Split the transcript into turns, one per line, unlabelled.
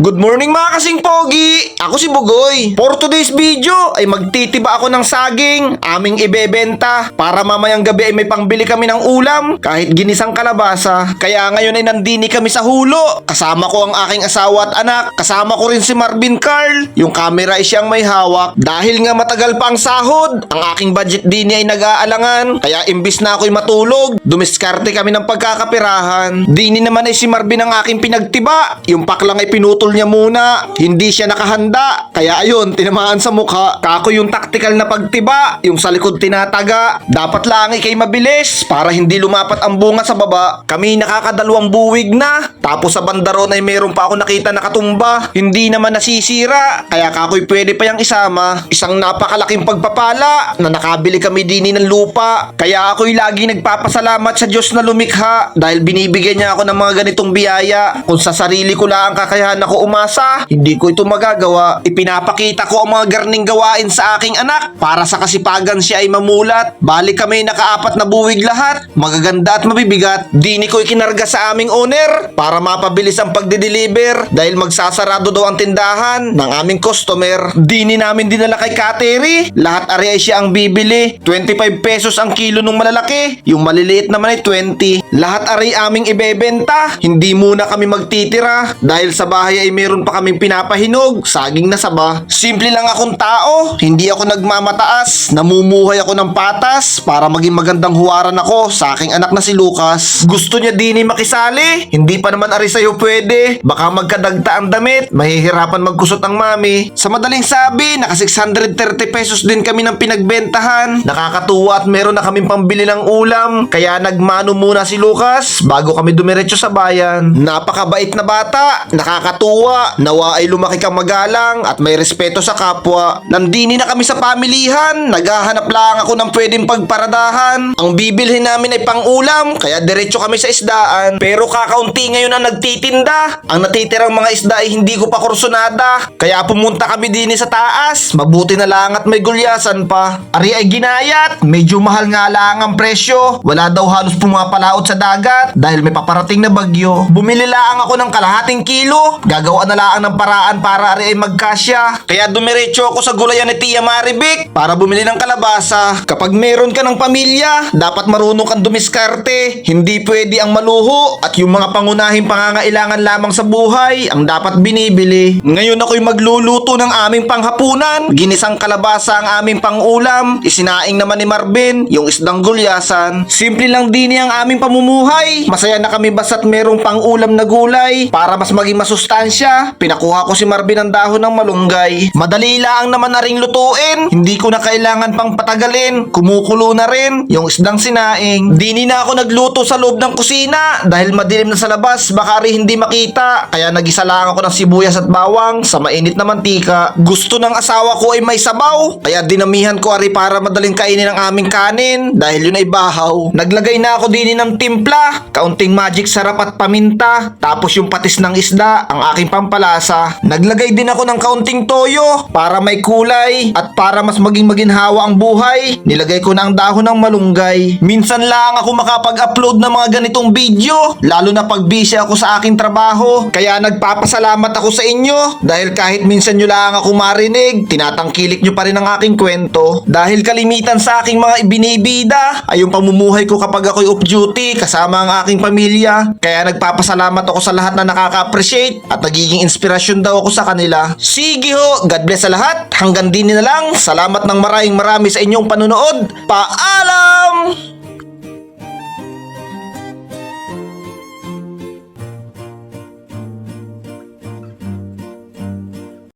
Good morning mga kasing pogi! Ako si Bugoy. For today's video ay magtitiba ako ng saging, aming ibebenta para mamayang gabi ay may pangbili kami ng ulam kahit ginisang kalabasa. Kaya ngayon ay nandini kami sa hulo. Kasama ko ang aking asawa at anak. Kasama ko rin si Marvin Carl. Yung camera ay siyang may hawak. Dahil nga matagal pa ang sahod, ang aking budget dini ay nag-aalangan. Kaya imbis na ako'y matulog, dumiskarte kami ng pagkakapirahan. Dini naman ay si Marvin ang aking pinagtiba. Yung paklang ay pinutol niya muna. Hindi siya nakahanda. Kaya ayun, tinamaan sa mukha. Kako yung tactical na pagtiba. Yung sa likod tinataga. Dapat lang ikay mabilis para hindi lumapat ang bunga sa baba. Kami nakakadalawang buwig na. Tapos sa bandaron ay meron pa ako nakita nakatumba. Hindi naman nasisira. Kaya kako'y pwede pa yung isama. Isang napakalaking pagpapala na nakabili kami dini ng lupa. Kaya ako'y lagi nagpapasalamat sa Diyos na lumikha dahil binibigyan niya ako ng mga ganitong biyaya. Kung sa sarili ko lang ang kakayahan ako umasa, hindi ko ito magagawa. Ipinapakita ko ang mga garning gawain sa aking anak para sa kasipagan siya ay mamulat. Balik kami nakaapat na buwig lahat, magaganda at mabibigat. Dini ko ikinarga sa aming owner para mapabilis ang pagde-deliver dahil magsasarado daw ang tindahan ng aming customer. Dini namin dinala kay Kateri. Lahat ari ay siya ang bibili. 25 pesos ang kilo nung malalaki. Yung maliliit naman ay 20. Lahat ari aming ibebenta. Hindi muna kami magtitira dahil sa bahay ay meron pa kaming pinapahinog. Saging na saba. Simple lang akong tao. Hindi ako nagmamataas. Namumuhay ako ng patas para maging magandang huwaran ako sa aking anak na si Lucas. Gusto niya din makisali. Hindi pa naman ari sa'yo pwede. Baka magkadagta ang damit. Mahihirapan magkusot ang mami. Sa madaling sabi, naka 630 pesos din kami ng pinagbentahan. Nakakatuwa at meron na kaming pambili ng ulam. Kaya nagmano muna si Lucas bago kami dumiretso sa bayan. Napakabait na bata. Nakakatuwa. Nawa ay lumaki kang magalang at may respeto sa kapwa. Nandini na kami sa pamilihan. Naghahanap lang ako ng pwedeng pagparadahan. Ang bibilhin namin ay pang-ulam. Kaya diretso kami sa isdaan. Pero kakaunti ngayon ang nagtitinda. Ang natitirang mga isda ay hindi ko pa kursunada. Kaya pumunta kami din sa taas. Mabuti na lang at may gulyasan pa. Ari ay ginayat. Medyo mahal nga lang ang presyo. Wala daw halos pumapalaot sa dagat dahil may paparating na bagyo. Bumili lang ako ng kalahating kilo. Gagawa na lang ng paraan para ari ay magkasya. Kaya dumiretso ako sa gulayan ni Tia Maribik para bumili ng kalabasa. Kapag meron ka ng pamilya, dapat marunong kang dumiskarte. Hindi pwede ang maluho at yung mga pangunahing pangangailangan lamang sa buhay ang dapat binibili. Ngayon ako'y magluluto ng aming panghapunan. Ginisang kalabasa ang aming pangulam. Isinaing naman ni Marvin yung isdang gulyasan. Simple lang din ang aming pamumuhay. Masaya na kami basta't merong pangulam na gulay para mas maging masustansya. Pinakuha ko si Marvin ng dahon ng malunggay. Madali lang naman na ring lutuin. Hindi ko na kailangan pang patagalin. Kumukulo na rin yung isdang sinaing. Dini na ako nagluto sa loob ng kusina dahil madilim na sa labas baka rin hindi makita. Kaya nagisa lang ako ng sibuyas at bawang sa mainit na mantika. Gusto ng asawa ko ay may sabaw. Kaya dinamihan ko ari para madaling kainin ang aming kanin dahil yun ay bahaw. Naglagay na ako din ng timpla, kaunting magic sarap at paminta, tapos yung patis ng isda, ang aking pampalasa. Naglagay din ako ng kaunting toyo para may kulay at para mas maging maginhawa ang buhay. Nilagay ko na ang dahon ng malunggay. Minsan lang ako makapag-upload ng mga ganitong video, lalo na pag busy ako sa aking trabaho. Kaya nagpapasalamat ako sa inyo dahil kahit minsan nyo lang ako marinig, tinatangkilik nyo pa rin ang aking kwento. Dahil kalimitan sa aking mga ibinibida ay yung pamumuhay ko kapag ako'y off duty kasama ang aking pamilya. Kaya nagpapasalamat ako sa lahat na nakaka-appreciate at nagiging inspirasyon daw ako sa kanila. Sige ho, God bless sa lahat. Hanggang din na lang. Salamat ng maraming marami sa inyong panunood. Paalam!